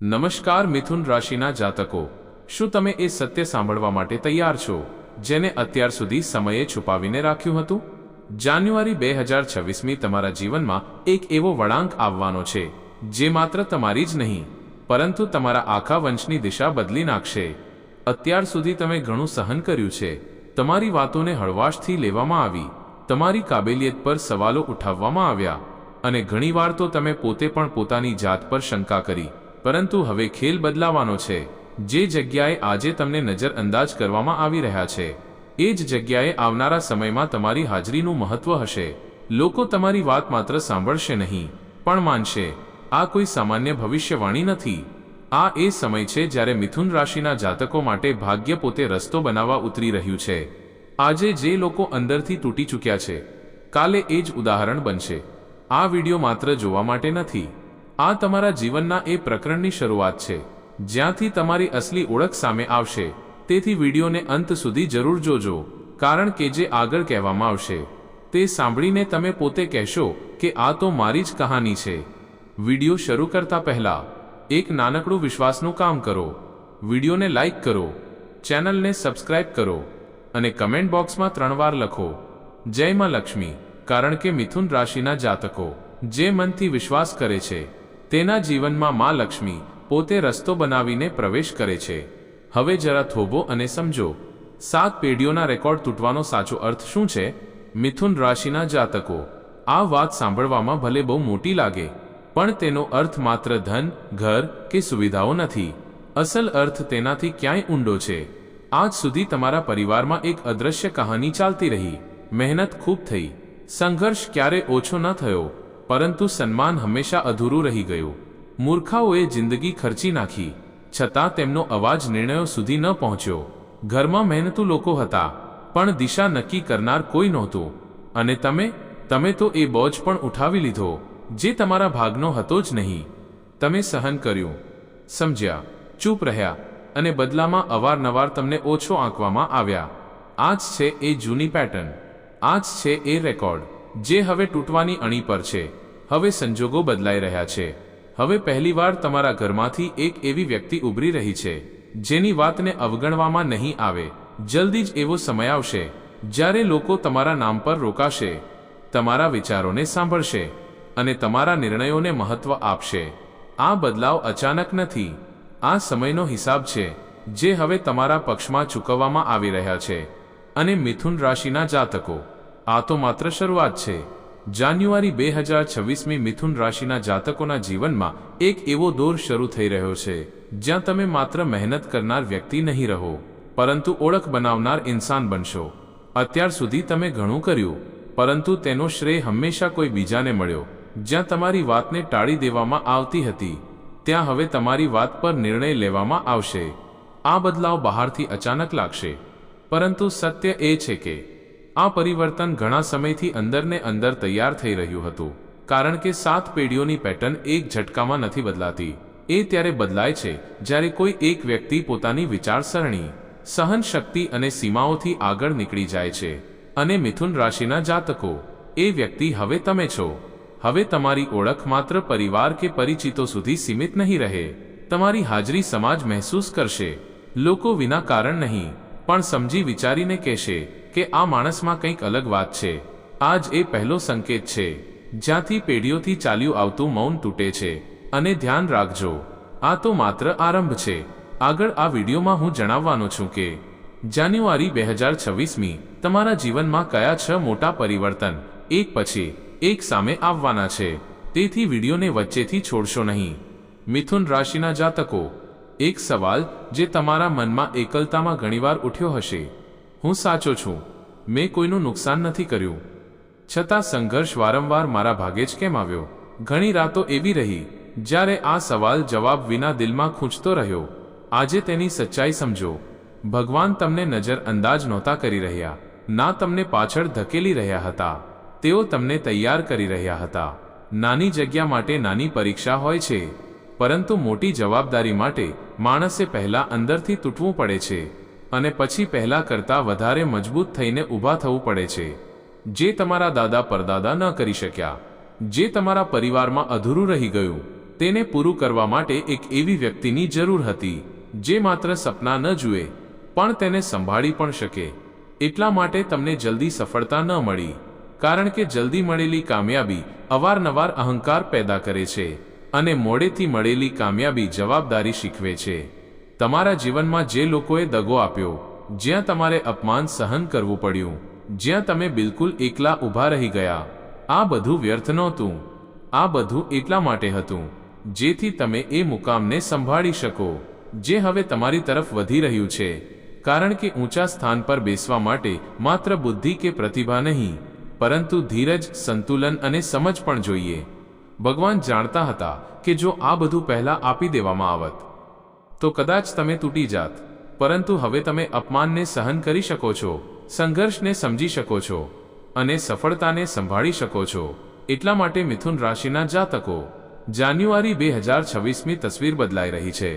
નમસ્કાર મિથુન રાશિના જાતકો. શું તમે એ સત્ય સાંભળવા માટે તૈયાર છો, જેને અત્યાર સુધી સમયે છુપાવીને રાખ્યું હતું? જાન્યુઆરી બે હજાર છવ્વીસમી તમારા જીવનમાં એક એવો વળાંક આવવાનો છે, જે માત્ર તમારી જ નહીં, પરંતુ તમારા આખા વંશની દિશા બદલી નાખશે. અત્યાર સુધી તમે ઘણું સહન કર્યું છે, તમારી વાતોને હળવાશથી લેવામાં આવી, તમારી કાબેલિયત પર સવાલો ઉઠાવવામાં આવ્યા, અને ઘણીવાર તો તમે પોતે પણ પોતાની જાત પર શંકા કરી પરંતુ હવે ખેલ બદલાવાનો છે. જે જગ્યાએ આજે તમને નજરઅંદાજ કરવામાં આવી રહ્યા છે, એ જ જગ્યાએ આવનારા સમયમાં તમારી હાજરીનું મહત્વ હશે. લોકો તમારી વાત માત્ર સાંભળશે નહીં, પણ માનશે. આ કોઈ સામાન્ય ભવિષ્યવાણી નથી. આ એ સમય છે જ્યારે મિથુન રાશિના જાતકો માટે ભાગ્ય પોતે રસ્તો બનાવવા ઉતરી રહ્યું છે. આજે જે લોકો અંદરથી તૂટી ચૂક્યા છે, કાલે એ જ ઉદાહરણ બનશે. આ વિડિયો માત્ર જોવા માટે નથી. આ તમારા જીવનના એ પ્રકરણની શરૂઆત છે, જ્યાંથી તમારી અસલી ઓળખ સામે આવશે. તેથી વિડીયોને અંત સુધી જરૂર જોજો, કારણ કે જે આગળ કહેવામાં આવશે, તે સાંભળીને તમે પોતે કહેશો કે આ તો મારી જ કહાની છે. વીડિયો શરૂ કરતા પહેલા, એક નાનકડું વિશ્વાસનું કામ કરો. વિડીયોને લાઈક કરો, ચેનલને સબસ્ક્રાઇબ કરો, અને કમેન્ટ બોક્સમાં ત્રણ વાર લખો. જય માં લક્ષ્મી, કારણ કે મિથુન રાશિના જાતકો, જે મનથી વિશ્વાસ કરે છે તેના જીવનમાં મા લક્ષ્મી પોતે રસ્તો બનાવીને પ્રવેશ કરે છે. હવે જરા થોભો અને સમજો, સાત પેઢીઓના રેકોર્ડ તૂટવાનો સાચો અર્થ શું છે? મિથુન રાશિના જાતકો, આ વાત સાંભળવામાં ભલે બહુ મોટી લાગે, પણ તેનો અર્થ માત્ર ધન, ઘર કે સુવિધાઓ નથી. અસલ અર્થ તેનાથી ક્યાંય ઊંડો છે. આજ સુધી તમારા પરિવારમાં એક અદ્રશ્ય કહાની ચાલતી રહી. મહેનત ખૂબ થઈ. સંઘર્ષ ક્યારે ઓછો ન થયો. પરંતુ સન્માન હંમેશા અધૂરું રહી ગયું. મૂર્ખાઓએ જિંદગી ખર્ચી નાખી, છતાં તેમનો અવાજ નિર્ણયો સુધી ન પહોંચ્યો. ઘરમાં મહેનતુ લોકો હતા, પણ દિશા નક્કી કરનાર કોઈ નહોતું. અને તમે તમે તો એ બોજ પણ ઉઠાવી લીધો, જે તમારા ભાગનો હતો જ નહીં. તમે સહન કર્યું. સમજ્યા. ચૂપ રહ્યા. અને બદલામાં અવારનવાર તમને ઓછો આંકવામાં આવ્યા. આ જ છે એ જૂની પેટર્ન. આ જ છે એ રેકોર્ડ. જે હવે તૂટવાની અણી પર છે. હવે સંજોગો બદલાઈ રહ્યા છે. હવે પહેલીવાર તમારા ઘરમાંથી એક એવી વ્યક્તિ ઉભરી રહી છે, જેની વાતને અવગણવામાં નહીં આવે. જલ્દી જ એવો સમય આવશે, જ્યારે લોકો તમારા નામ પર રોકાશે, તમારા વિચારોને સાંભળશે, અને તમારા નિર્ણયોને મહત્વ આપશે. આ બદલાવ અચાનક નથી. આ સમયનો હિસાબ છે, જે હવે તમારા પક્ષમાં ચૂકવવામાં આવી રહ્યા છે, અને મિથુન રાશિના જાતકો. આ તો માત્ર શરૂઆત છે. જાન્યુઆરી બે હજાર છવ્વીસમી મિથુન રાશિના જાતકોના જીવનમાં એક એવો દોર શરૂ થઈ રહ્યો છે, જ્યાં તમે માત્ર મહેનત કરનાર વ્યક્તિ નહીં રહો, પરંતુ ઓળખ બનાવનાર ઇન્સાન બનશો. અત્યાર સુધી તમે ઘણું કર્યું, પરંતુ તેનો શ્રેય હંમેશા કોઈ બીજાને મળ્યો, જ્યાં તમારી વાતને ટાળી દેવામાં આવતી હતી. ત્યાં હવે તમારી વાત પર નિર્ણય લેવામાં આવશે. આ બદલાવ બહારથી અચાનક લાગશે. પરંતુ સત્ય એ છે કે આ પરિવર્તન ઘણા સમયથી અંદરને અંદર તૈયાર થઈ રહ્યું હતું, કારણ કે સાત પેઢીઓની પેટર્ન એક ઝટકામાં નથી બદલાતી. એ ત્યારે બદલાય છે, જ્યારે કોઈ એક વ્યક્તિ પોતાની વિચારસરણી સહન શક્તિ અને સીમાઓથી આગળ નીકળી જાય છે. અને મિથુન રાશિના જાતકો, એ વ્યક્તિ હવે તમે છો. હવે તમારી ઓળખ માત્ર પરિવાર કે પરિચિતો સુધી સીમિત નહીં રહે. તમારી હાજરી સમાજ મહેસૂસ કરશે. લોકો વિના કારણ નહીં, પણ સમજી વિચારીને કહેશે કે આ માણસમાં કંઈક અલગ વાત છે. આજ એ પહેલો સંકેત છે. જ્યાંથી પેઢીઓથી ચાલ્યું આવતું મૌન તૂટે છે. અને ધ્યાન રાખજો. આ તો માત્ર આરંભ છે. આગળ આ વિડીયોમાં હું જણાવવાનો છું કે, જાન્યુઆરી બે હજાર છવ્વીસમી તમારા જીવનમાં કયા છ મોટા પરિવર્તન એક પછી એક સામે આવવાના છે. તેથી વિડીયોને વચ્ચેથી છોડશો નહીં. મિથુન રાશિના જાતકો, એક સવાલ જે તમારા મનમાં એકલતામાં ઘણીવાર ઉઠ્યો હશે. હું સાચો છું. મેં કોઈનું નુકસાન નથી કર્યું. છતાં સંઘર્ષ વારંવાર મારા ભાગે જ કેમ આવ્યો? ઘણી રાતો એવી રહી, જ્યારે આ સવાલ જવાબ વિના દિલમાં ખૂંચતો રહ્યો. આજે તેની સચ્ચાઈ સમજો. ભગવાન તમને નજર અંદાજ નહોતા કરી રહ્યા, ના તમને પાછળ ધકેલી રહ્યા હતા. તેઓ તમને તૈયાર કરી રહ્યા હતા. નાની જગ્યા માટે નાની પરીક્ષા હોય છે, પરંતુ મોટી જવાબદારી માટે માણસે પહેલા અંદરથી તૂટવું પડે છે. અને પછી પહેલા કરતા વધારે મજબૂત થઈને ઊભા થવું પડે છે. જે તમારા દાદા પરદાદા ન કરી શક્યા, જે તમારા પરિવારમાં અધૂરું રહી ગયું, તેને પૂરું કરવા માટે એક એવી વ્યક્તિની જરૂર હતી, જે માત્ર સપના ન જુએ, પણ તેને સંભાળી પણ શકે. એટલા માટે તમને જલ્દી સફળતા ન મળી, કારણ કે જલ્દી મળેલી કામયાબી અવારનવાર અહંકાર પેદા કરે છે અને મોડેથી મળેલી કામયાબી જવાબદારી શીખવે છે. તમારા જીવનમાં જે લોકોએ દગો આપ્યો, જ્યાં તમારે અપમાન સહન કરવું પડ્યું, જ્યાં તમે બિલકુલ એકલા ઊભા રહી ગયા, આ બધું વ્યર્થ નહોતું. આ બધું એટલા માટે હતું, જેથી તમે એ મુકામને સંભાળી શકો, જે હવે તમારી તરફ વધી રહ્યું છે. કારણ કે ઊંચા સ્થાન પર બેસવા માટે માત્ર બુદ્ધિ કે પ્રતિભા નહીં, પરંતુ ધીરજ, સંતુલન અને સમજ પણ જોઈએ. ભગવાન જાણતા હતા કે જો આ બધું પહેલાં આપી દેવામાં આવત તો કદાચ તમે તૂટી જાત. પરંતુ હવે તમે અપમાનને સહન કરી શકો છો, સંઘર્ષને સમજી શકો છો, અને સફળતાને સંભાળી શકો છો. એટલા માટે મિથુન રાશિના જાતકો, જાન્યુઆરી બે હજાર છવ્વીસમી તસવીર બદલાઈ રહી છે.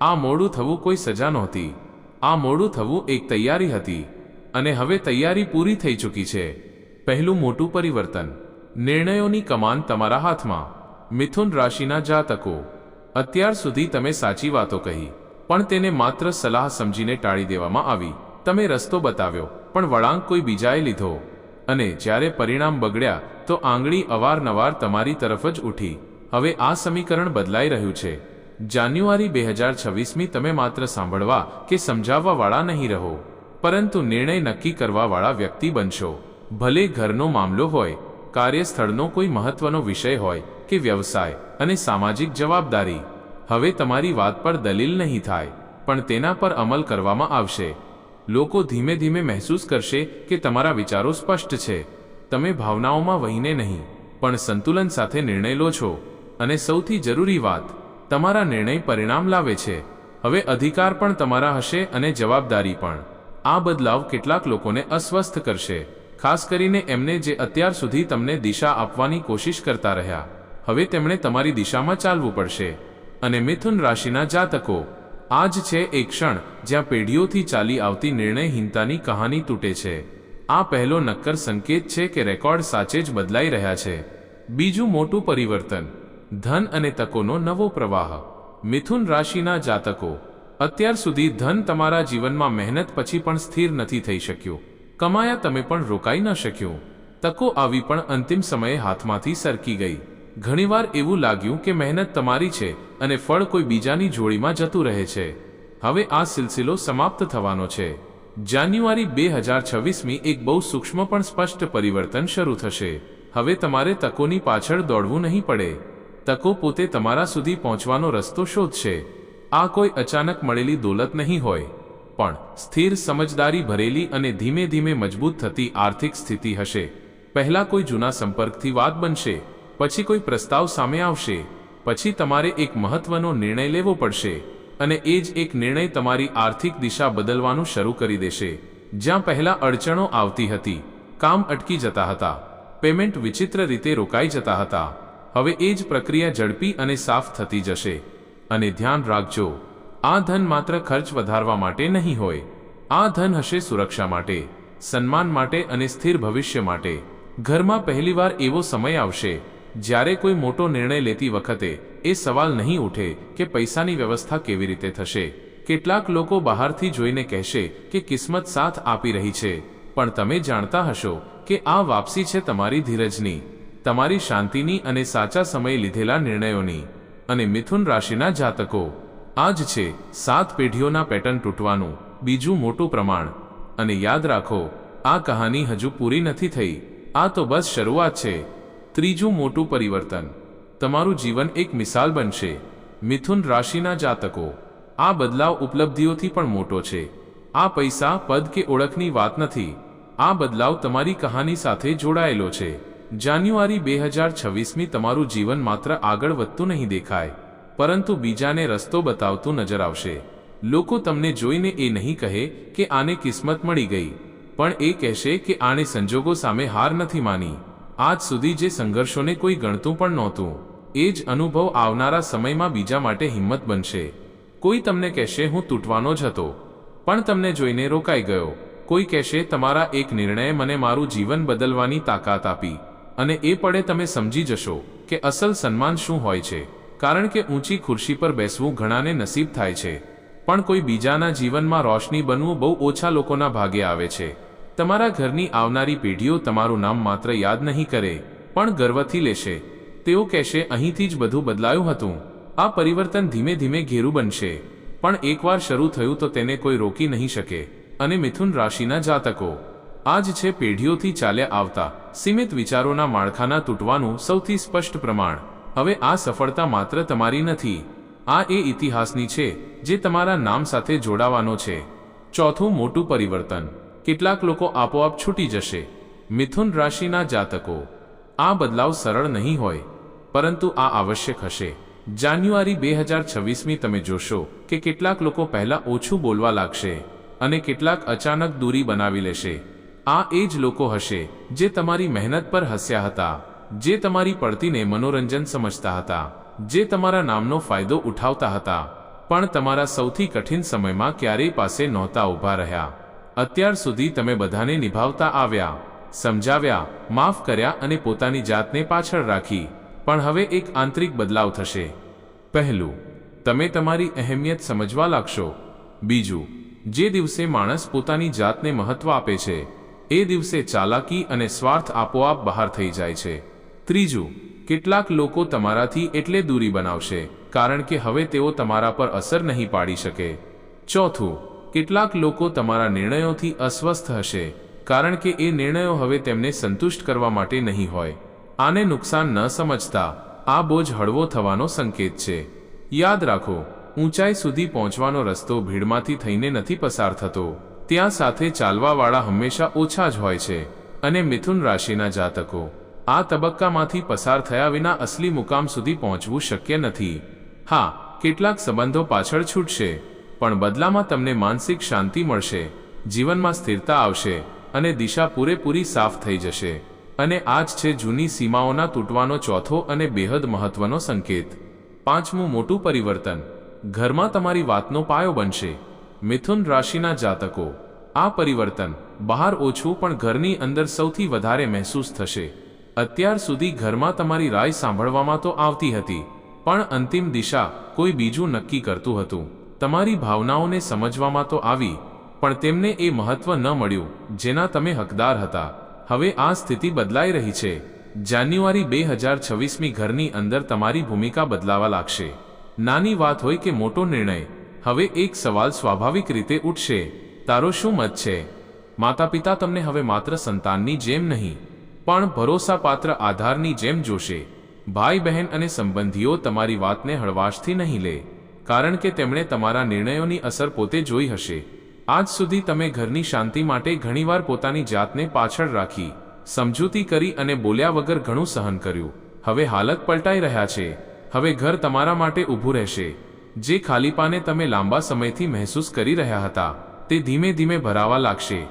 આ મોડું થવું કોઈ સજા નહોતી. આ મોડું થવું એક તૈયારી હતી, અને હવે તૈયારી પૂરી થઈ ચૂકી છે. પહેલું મોટું પરિવર્તન, નિર્ણયોની કમાન તમારા હાથમાં. મિથુન રાશિના જાતકો અત્યાર સુધી તમે સાચી વાતો કહી, પણ તેને માત્ર સલાહ સમજીને ટાળી દેવામાં આવી. તમે રસ્તો બતાવ્યો, પણ વળાંક કોઈ બીજાએ લીધો. અને જ્યારે પરિણામ બગડ્યા, તો આંગળી અવારનવાર તમારી તરફ જ ઉઠી. હવે આ સમીકરણ બદલાઈ રહ્યું છે. જાન્યુઆરી બે હજાર છવ્વીસમી તમે માત્ર સાંભળવા કે સમજાવવાવાળા નહીં રહો, પરંતુ નિર્ણય નક્કી કરવાવાળા વ્યક્તિ બનશો. ભલે ઘરનો મામલો હોય, કાર્યસ્થળનો કોઈ મહત્વનો વિષય હોય કે વ્યવસાય અને સામાજિક જવાબદારી. હવે તમારી વાત પર દલીલ નહીં થાય, પણ તેના પર અમલ કરવામાં આવશે. લોકો ધીમે ધીમે મહેસૂસ કરશે કે તમારા વિચારો સ્પષ્ટ છે. તમે ભાવનાઓમાં વહીને નહીં, પણ સંતુલન સાથે નિર્ણય લો છો. અને સૌથી જરૂરી વાત, તમારા નિર્ણય પરિણામ લાવે છે. હવે અધિકાર પણ તમારા હશે અને જવાબદારી પણ. આ બદલાવ કેટલાક લોકોને અસ્વસ્થ કરશે, ખાસ કરીને એમને જે અત્યાર સુધી તમને દિશા આપવાની કોશિશ કરતા રહ્યા. હવે તેમણે તમારી દિશામાં ચાલવું પડશે. અને મિથુન રાશિના જાતકો આ જ છે એક ક્ષણ જ્યાં પેઢીઓથી ચાલી આવતી નિર્ણયહીનતાની કહાની તૂટે છે. આ પહેલો નક્કર સંકેત છે કે રેકોર્ડ સાચે જ બદલાઈ રહ્યા છે. બીજું મોટું પરિવર્તન, ધન અને તકોનો નવો પ્રવાહ. મિથુન રાશિના જાતકો, અત્યાર સુધી ધન તમારા જીવનમાં મહેનત પછી પણ સ્થિર નથી થઈ શક્યું. કમાયા તમે પણ રોકાઈ ન શક્યું. તકો આવી પણ અંતિમ સમયે હાથમાંથી સરકી ગઈ. ઘણીવાર એવું લાગ્યું કે મહેનત તમારી છે અને ફળ કોઈ બીજાની જોડીમાં જતું રહે છે. હવે આ સિલસિલો સમાપ્ત થવાનો છે. જાન્યુઆરી બે હજાર છવ્વીસમી એક બહુ સૂક્ષ્મ પણ સ્પષ્ટ પરિવર્તન શરૂ થશે. હવે તમારે તકોની પાછળ દોડવું નહીં પડે. તકો પોતે તમારા સુધી પહોંચવાનો રસ્તો શોધશે. આ કોઈ અચાનક મળેલી દોલત નહીં હોય. પણ સ્થિર સમજદારી ભરેલી અને ધીમે ધીમે મજબૂત થતી આર્થિક સ્થિતિ હશે. પહેલા કોઈ જૂના સંપર્કથી વાત બનશે. પછી કોઈ પ્રસ્તાવ સામે આવશે, પછી તમારે એક મહત્વનો નિર્ણય લેવો પડશે અને એ જ એક નિર્ણય તમારી આર્થિક દિશા બદલવાનું શરૂ કરી દેશે. જ્યાં પહેલા અડચણો આવતી હતી, કામ અટકી જતા હતા, પેમેન્ટ વિચિત્ર રીતે રોકાઈ જતા હતા. હવે એ જ પ્રક્રિયા ઝડપી અને સાફ થતી જશે. અને ધ્યાન રાખજો, આ ધન માત્ર ખર્ચ વધારવા માટે નહીં હોય. આ ધન હશે સુરક્ષા માટે, સન્માન માટે અને સ્થિર ભવિષ્ય માટે. ઘરમાં પહેલીવાર એવો સમય આવશે જ્યારે કોઈ મોટો નિર્ણય લેતી વખતે એ સવાલ નહીં ઉઠે કે પૈસાની વ્યવસ્થા કેવી રીતે થશે. કેટલાક લોકો બહારથી જોઈને કહેશે કે કિસ્મત સાથ આપી રહી છે. પણ તમે જાણતા હશો કે આ વાપસી છે તમારી ધીરજની. તમારી શાંતિની અને સાચા સમયે લીધેલા નિર્ણયોની. અને મિથુન રાશિના જાતકો. આ જ છે સાત પેઢીઓના પેટર્ન તૂટવાનું, બીજું મોટું પ્રમાણ. અને યાદ રાખો, આ કહાની હજુ પૂરી નથી થઈ. આ તો બસ શરૂઆત છે. ત્રીજું મોટું પરિવર્તન. તમારું જીવન એક મિસાલ બનશે. મિથુન રાશિના જાતકો. આ બદલાવ ઉપલબ્ધિઓથી પણ મોટો છે. આ પૈસા, પદ કે ઓળખની વાત નથી. આ બદલાવ તમારી કહાની સાથે જોડાયેલો છે. જાન્યુઆરી બે હજાર છવ્વીસમી તમારું જીવન માત્ર આગળ વધતું નહીં દેખાય. પરંતુ બીજાને રસ્તો બતાવતું નજર આવશે. લોકો તમને જોઈને એ નહીં કહે કે આને કિસ્મત મળી ગઈ. પણ એ કહેશે કે આણે સંજોગો સામે હાર નથી માની. આજ સુધી જે સંઘર્ષોને કોઈ ગણતું પણ નહોતું, એ જ અનુભવ આવનારા સમયમાં બીજા માટે હિંમત બનશે. કોઈ તમને કહેશે, હું તૂટવાનો જ હતો. પણ તમને જોઈને રોકાઈ ગયો. કોઈ કહેશે, તમારા એક નિર્ણયે મને મારું જીવન બદલવાની તાકાત આપી. અને એ પડે તમે સમજી જશો કે અસલ સન્માન શું હોય છે. કારણ કે ઊંચી ખુરશી પર બેસવું ઘણાને નસીબ થાય છે. પણ કોઈ બીજાના જીવનમાં રોશની બનવું બહુ ઓછા લોકોના ભાગે આવે છે. તમારા ઘરની આવનારી પેઢીઓ તમારું નામ માત્ર યાદ નહીં કરે, પણ ગર્વથી લેશે. તેઓ કહેશે, અહીંથી જ બધું બદલાયું હતું. આ પરિવર્તન ધીમે ધીમે ઘેરું બનશે. પણ એકવાર શરૂ થયું તો તેને કોઈ રોકી નહીં શકે. અને મિથુન રાશિના જાતકો. આ જ છે પેઢીઓથી ચાલ્યા આવતા. સીમિત વિચારોના માળખાના તૂટવાનું સૌથી સ્પષ્ટ પ્રમાણ. હવે આ સફળતા માત્ર તમારી નથી. આ એ ઇતિહાસની છે, જે તમારા નામ સાથે જોડાવાનો છે. ચોથું, મોટું પરિવર્તન. કેટલાક લોકો આપોઆપ છૂટી જશે. મિથુન રાશિના જાતકો, આ બદલાવ સરળ નહીં હોય, પરંતુ આ આવશ્યક હશે. જાન્યુઆરી બે હજાર છવ્વીસમી તમે જોશો કે કેટલાક લોકો પહેલા ઓછું બોલવા લાગશે અને કેટલાક અચાનક દૂરી બનાવી લેશે. આ એ જ લોકો હશે જે તમારી મહેનત પર હસ્યા હતા, જે તમારી પડતીને મનોરંજન સમજતા હતા, જે તમારા નામનો ફાયદો ઉઠાવતા હતા, પણ તમારા સૌથી કઠિન સમયમાં ક્યારેય પાસે નહોતા ઊભા રહ્યા. અત્યાર સુધી તમે બધાને નિભાવતા આવ્યા, સમજાવ્યા, માફ કર્યા અને પોતાની જાતને પાછળ રાખી. પણ હવે એક આંતરિક બદલાવ થશે. પહેલું, તમે તમારી અહેમિયત સમજવા લાગશો. બીજું, જે દિવસે માણસ પોતાની જાતને મહત્વ આપે છે, એ દિવસે ચાલાકી અને સ્વાર્થ આપોઆપ બહાર થઈ જાય છે. ત્રીજું, કેટલાક લોકો તમારાથી એટલે દૂરી બનાવશે, કારણ કે હવે તેઓ તમારા પર અસર નહીં પાડી શકે. ચોથું કેટલાક લોકો તમારા નિર્ણયોથી અસ્વસ્થ હશે, કારણ કે એ નિર્ણયો હવે તેમને સંતુષ્ટ કરવા માટે નહીં હોય. આને નુકસાન ન સમજતા, આ બોજ હળવો થવાનો સંકેત છે. યાદ રાખો, ઊંચાઈ સુધી પહોંચવાનો રસ્તો ભીડમાંથી થઈને નથી પસાર થતો. ત્યાં સાથે ચાલવાવાળા હંમેશા ઓછા જ હોય છે, અને મિથુન રાશિના જાતકો, આ તબક્કામાંથી પસાર થયા વિના અસલી મુકામ સુધી પહોંચવું શક્ય નથી. હા, કેટલાક સંબંધો પાછળ છૂટશે. પણ બદલામાં તમને માનસિક શાંતિ મળશે, જીવનમાં સ્થિરતા આવશે અને દિશા પૂરેપૂરી સાફ થઈ જશે. અને આ જ છે જૂની સીમાઓના તૂટવાનો ચોથો અને બેહદ મહત્વનો સંકેત. પાંચમું, મોટું પરિવર્તન. ઘરમાં તમારી વાતનો પાયો બનશે. મિથુન રાશિના જાતકો. આ પરિવર્તન બહાર ઓછું પણ ઘરની અંદર સૌથી વધારે મહેસૂસ થશે. અત્યાર સુધી ઘરમાં તમારી રાય સાંભળવામાં તો આવતી હતી, પણ અંતિમ દિશા કોઈ બીજું નક્કી કરતું હતું. તમારી ભાવનાઓને સમજવામાં તો આવી, પણ તેમને એ મહત્વ ન મળ્યું, જેના તમે હકદાર હતા. હવે આ સ્થિતિ બદલાઈ રહી છે. જાન્યુઆરી બે હજાર છવ્વીસમી ઘરની અંદર તમારી ભૂમિકા બદલાવા લાગશે. નાની વાત હોય કે મોટો નિર્ણય, હવે એક સવાલ સ્વાભાવિક રીતે ઉઠશે. તારો શું મત છે? માતા પિતા તમને હવે માત્ર સંતાનની જેમ નહીં, પણ ભરોસાપાત્ર આધારની જેમ જોશે. ભાઈ બહેન અને સંબંધીઓ તમારી વાતને હળવાશથી નહીં લે. કારણ કે તેમણે તમારા નિર્ણયોની અસર પોતે જોઈ હશે. આજ સુધી તમે ઘરની શાંતિ માટે ઘણીવાર પોતાની જાતને પાછળ રાખી, સમજૂતી કરી અને બોલ્યા વગર ઘણું સહન કર્યું. હવે હાલત પલટાઈ રહ્યા છે. હવે ઘર તમારા માટે ઊભું રહેશે. જે ખાલીપાને તમે લાંબા સમયથી મહેસૂસ કરી રહ્યા હતા, તે ધીમે ધીમે ભરાવા લાગશે.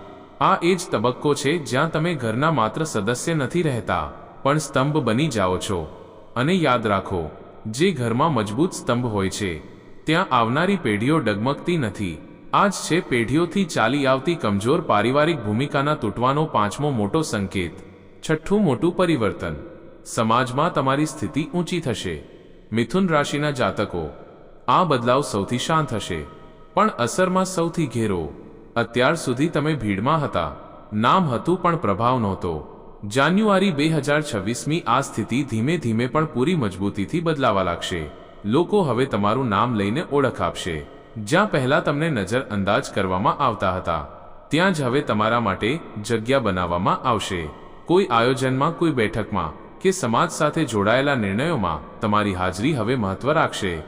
આ એ જ તબક્કો છે જ્યાં તમે ઘરના માત્ર સદસ્ય નથી રહેતા, પણ સ્તંભ બની જાઓ છો. અને યાદ રાખો, જે ઘરમાં મજબૂત સ્તંભ હોય છે ત્યાં આવનારી પેઢીઓ ડગમગતી નથી. આ જ છે પેઢીઓથી ચાલી આવતી કમજોર પારિવારિક ભૂમિકાના તૂટવાનો પાંચમો મોટો સંકેત. છઠ્ઠું મોટું પરિવર્તન. સમાજમાં તમારી સ્થિતિ ઊંચી થશે. મિથુન રાશિના જાતકો. આ બદલાવ સૌથી શાંત હશે. પણ અસરમાં સૌથી ઘેરો. અત્યાર સુધી તમે ભીડમાં હતા. નામ હતું પણ પ્રભાવ નહોતો. જાન્યુઆરી બે હજાર છવ્વીસમી આ સ્થિતિ ધીમે ધીમે પણ પૂરી મજબૂતીથી બદલાવા લાગશે. લોકો હવે તમારું નામ લઈને ઓળખ આપશે. જ્યાં પહેલા તમને નજર અંદાજ કરવામાં આવતા હતા. ત્યાં જ હવે તમારા માટે જગ્યા બનાવવામાં આવશે. કોઈ આયોજનમાં, કોઈ બેઠકમાં કે સમાજ સાથે જોડાયેલા નિર્ણયોમાં તમારી હાજરી હવે મહત્વ રાખશે.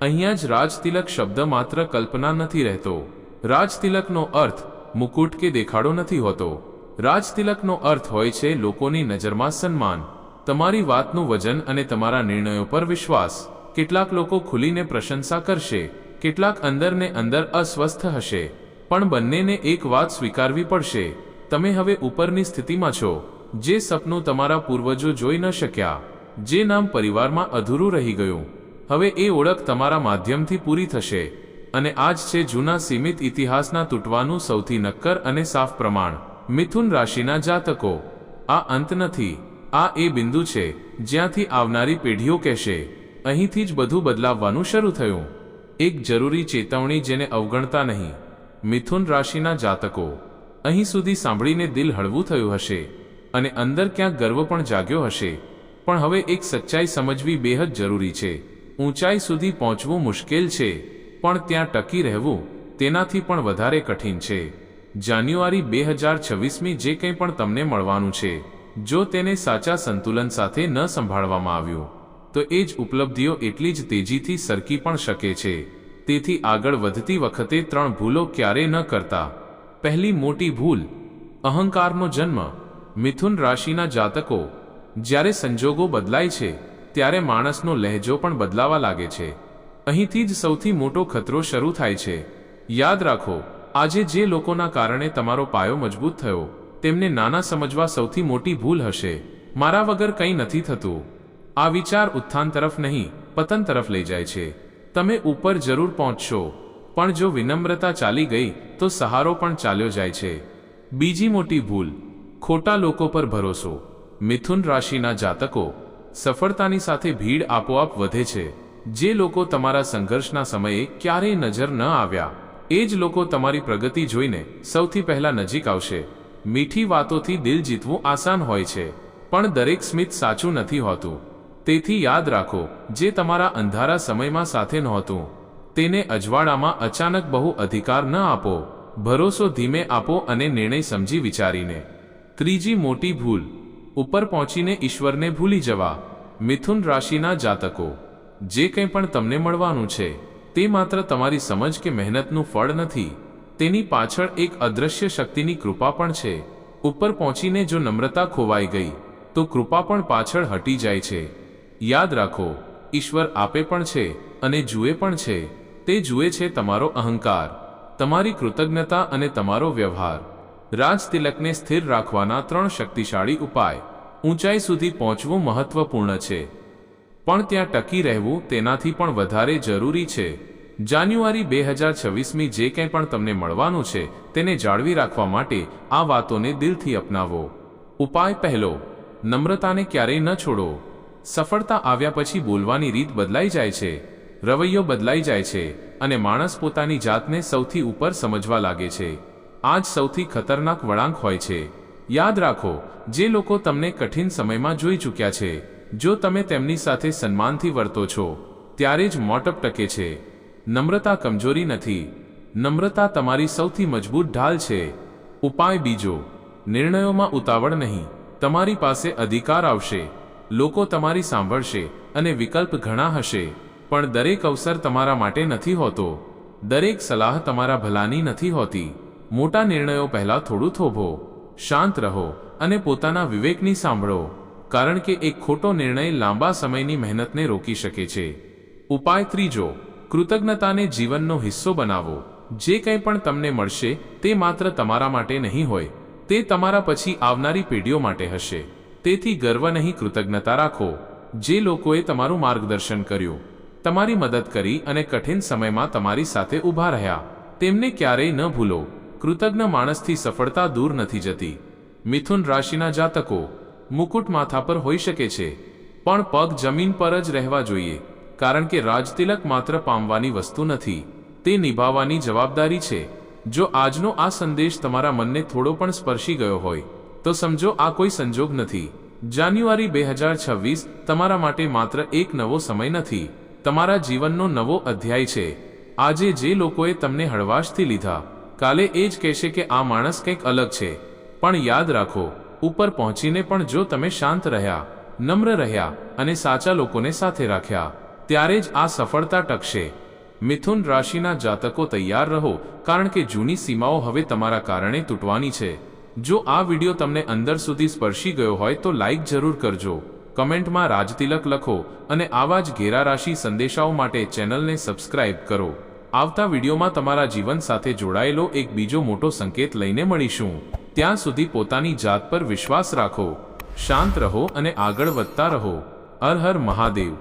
અહીંયા જ રાજતિલક શબ્દ માત્ર કલ્પના નથી રહેતો. રાજતિલકનો અર્થ મુકુટ કે દેખાડો નથી હોતો. રાજતિલકનો અર્થ હોય છે લોકોની નજરમાં સન્માન. તમારી વાતનું વજન અને તમારા નિર્ણયો પર વિશ્વાસ. કેટલાક લોકો ખુલીને પ્રશંસા કરશે, કેટલાક અંદરને અંદર અસ્વસ્થ હશે. પણ બંનેને એક વાત સ્વીકારવી પડશે, તમે હવે ઉપરની સ્થિતિમાં છો, જે સપનું તમારા પૂર્વજો જોઈ ન શક્યા, જે નામ પરિવારમાં અધૂરું રહી ગયું. હવે એ ઓળખ તમારા માધ્યમથી પૂરી થશે, અને આજ છે જૂના સીમિત ઇતિહાસના તૂટવાનું સૌથી નક્કર અને સાફ પ્રમાણ. મિથુન રાશિના જાતકો, આ અંત નથી, આ એ બિંદુ છે જ્યાંથી આવનારી પેઢીઓ કહેશે અહીંથી જ બધું બદલાવવાનું શરૂ થયું. એક જરૂરી ચેતવણી જેને અવગણતા નહીં, મિથુન રાશિના જાતકો. અહીં સુધી સાંભળીને દિલ હળવું થયું હશે, અને અંદર ક્યાંક ગર્વ પણ જાગ્યો હશે. પણ હવે એક સચ્ચાઈ સમજવી બેહદ જરૂરી છે. ઊંચાઈ સુધી પહોંચવું મુશ્કેલ છે, પણ ત્યાં ટકી રહેવું તેનાથી પણ વધારે કઠિન છે. જાન્યુઆરી બે હજાર છવ્વીસમી જે કંઈ પણ તમને મળવાનું છે, જો તેને સાચા સંતુલન સાથે ન સંભાળવામાં આવ્યું. તો એ જ ઉપલબ્ધિઓ એટલી જ તેજીથી સરકી પણ શકે છે. તેથી આગળ વધતી વખતે ત્રણ ભૂલો ક્યારેય ન કરતા. પહેલી મોટી ભૂલ, અહંકારનો જન્મ, મિથુન રાશિના જાતકો. જ્યારે સંજોગો બદલાય છે, ત્યારે માણસનો લહેજો પણ બદલાવા લાગે છે. અહીંથી જ સૌથી મોટો ખતરો શરૂ થાય છે. યાદ રાખો, આજે જે લોકોના કારણે તમારો પાયો મજબૂત થયો, તેમને નાના સમજવા સૌથી મોટી ભૂલ હશે. મારા વગર કંઈ નથી થતું. આ વિચાર ઉત્થાન તરફ નહીં, પતન તરફ લઈ જાય છે. તમે ઉપર જરૂર પહોંચશો, પણ જો વિનમ્રતા ચાલી ગઈ, તો સહારો પણ ચાલ્યો જાય છે. બીજી મોટી ભૂલ, ખોટા લોકો પર ભરોસો. મિથુન રાશિના જાતકો, સફળતાની સાથે ભીડ આપોઆપ વધે છે. જે લોકો તમારા સંઘર્ષના સમયે ક્યારેય નજર ન આવ્યા, એ જ લોકો તમારી પ્રગતિ જોઈને સૌથી પહેલા નજીક આવશે. મીઠી વાતોથી દિલ જીતવું આસાન હોય છે, પણ દરેક સ્મિત સાચું નથી હોતું. તેથી યાદ રાખો, જે તમારા અંધારા સમયમાં સાથે નહોતું, તેને અજવાળામાં અચાનક બહુ અધિકાર ન આપો, ભરોસો ધીમે આપો અને નિર્ણય સમજી વિચારીને. ત્રીજી મોટી ભૂલ, ઉપર પહોંચીને ઈશ્વરને ભૂલી જવા, મિથુન રાશિના જાતકો. જે કંઈ પણ તમને મળવાનું છે, તે માત્ર તમારી સમજ કે મહેનતનું ફળ નથી, તેની પાછળ એક અદૃશ્ય શક્તિની કૃપા પણ છે. ઉપર પહોંચીને જો નમ્રતા ખોવાઈ ગઈ, તો કૃપા પણ પાછળ હટી જાય છે. યાદ રાખો, ઈશ્વર આપે પણ છે અને જુએ પણ છે. તે જુએ છે તમારો અહંકાર, તમારી કૃતજ્ઞતા અને તમારો વ્યવહાર. રાજ તિલકને સ્થિર રાખવાના ત્રણ શક્તિશાળી ઉપાય. ઊંચાઈ સુધી પહોંચવું મહત્વપૂર્ણ છે. પણ ત્યાં ટકી રહેવું તેનાથી પણ વધારે જરૂરી છે. જાન્યુઆરી બે હજાર છવ્વીસમી જે કંઈ પણ તમને મળવાનું છે, તેને જાળવી રાખવા માટે આ વાતોને દિલથી અપનાવો. ઉપાય પહેલો, નમ્રતાને ક્યારેય ન છોડો. સફળતા આવ્યા પછી બોલવાની રીત બદલાઈ જાય છે. રવૈયો બદલાઈ જાય છે અને માણસ પોતાની જાતને સૌથી ઉપર સમજવા લાગે છે. આ જ સૌથી ખતરનાક વળાંક હોય છે. યાદ રાખો, જે લોકો તમને કઠિન સમયમાં જોઈ ચૂક્યા છે, જો તમે તેમની સાથે સન્માનથી વર્તો છો, ત્યારે જ મોટપ ટકે છે. નમ્રતા કમજોરી નથી. નમ્રતા તમારી સૌથી મજબૂત ઢાલ છે. ઉપાય બીજો, નિર્ણયોમાં ઉતાવળ નહીં. તમારી પાસે અધિકાર આવશે. લોકો તમારી સાંભળશે અને વિકલ્પ ઘણા હશે, પણ દરેક અવસર તમારા માટે નથી હોતો. દરેક સલાહ તમારા ભલાની નથી હોતી. મોટા નિર્ણયો પહેલાં થોડું થોભો. શાંત રહો અને પોતાના વિવેકની સાંભળો, કારણ કે એક ખોટો નિર્ણય લાંબા સમયની મહેનતને રોકી શકે છે. ઉપાય ત્રીજો, કૃતજ્ઞતાને જીવનનો હિસ્સો બનાવો. જે કંઈ પણ તમને મળશે તે માત્ર તમારા માટે નહીં હોય, તે તમારા પછી આવનારી પેઢીઓ માટે હશે. તેથી ગર્વ નહીં કૃતજ્ઞતા રાખો. જે લોકોએ તમારું માર્ગદર્શન કર્યું, તમારી મદદ કરી અને કઠિન સમયમાં તમારી સાથે ઊભા રહ્યા, તેમને ક્યારેય ન ભૂલો. કૃતજ્ઞ માણસથી સફળતા દૂર નથી જતી. મિથુન રાશિના જાતકો, મુકુટ માથા પર હોઈ શકે છે, પણ પગ જમીન પર જ રહેવા જોઈએ, કારણ કે રાજતિલક માત્ર પામવાની વસ્તુ નથી, તે નિભાવવાની જવાબદારી છે. જો આજનો આ સંદેશ તમારા મનને થોડો પણ સ્પર્શી ગયો હોય તો સમજો આ કોઈ સંજોગ નથી. જાન્યુઆરી બે હજાર છવ્વીસ તમારા માટે માત્ર એક નવો સમય નથી. તમારા જીવનનો નવો અધ્યાય છે. આજે જે લોકોએ તમને હળવાશથી લીધા, કાલે એ જ કહેશે કે આ માણસ કંઈક અલગ છે. પણ યાદ રાખો, ઉપર પહોંચીને પણ જો તમે શાંત રહ્યા, નમ્ર રહ્યા અને સાચા લોકોને સાથે રાખ્યા, ત્યારે જ આ સફળતા ટકશે. મિથુન રાશિના જાતકો તૈયાર રહો, કારણ કે જૂની સીમાઓ હવે તમારા કારણે તૂટવાની છે. જો આ વિડિયો તમને અંદર સુધી સ્પર્શી ગયો હોય તો લાઈક જરૂર કરજો. કમેન્ટમાં રાજતિલક લખો અને આવા જ ઘેરા રાશિ સંદેશાઓ માટે ચેનલને સબસ્ક્રાઇબ કરો. આવતા વિડીયોમાં તમારા જીવન સાથે જોડાયેલો એક બીજો મોટો સંકેત લઈને મળીશું. ત્યાં સુધી પોતાની જાત પર વિશ્વાસ રાખો. શાંત રહો અને આગળ વધતા રહો. હર હર મહાદેવ.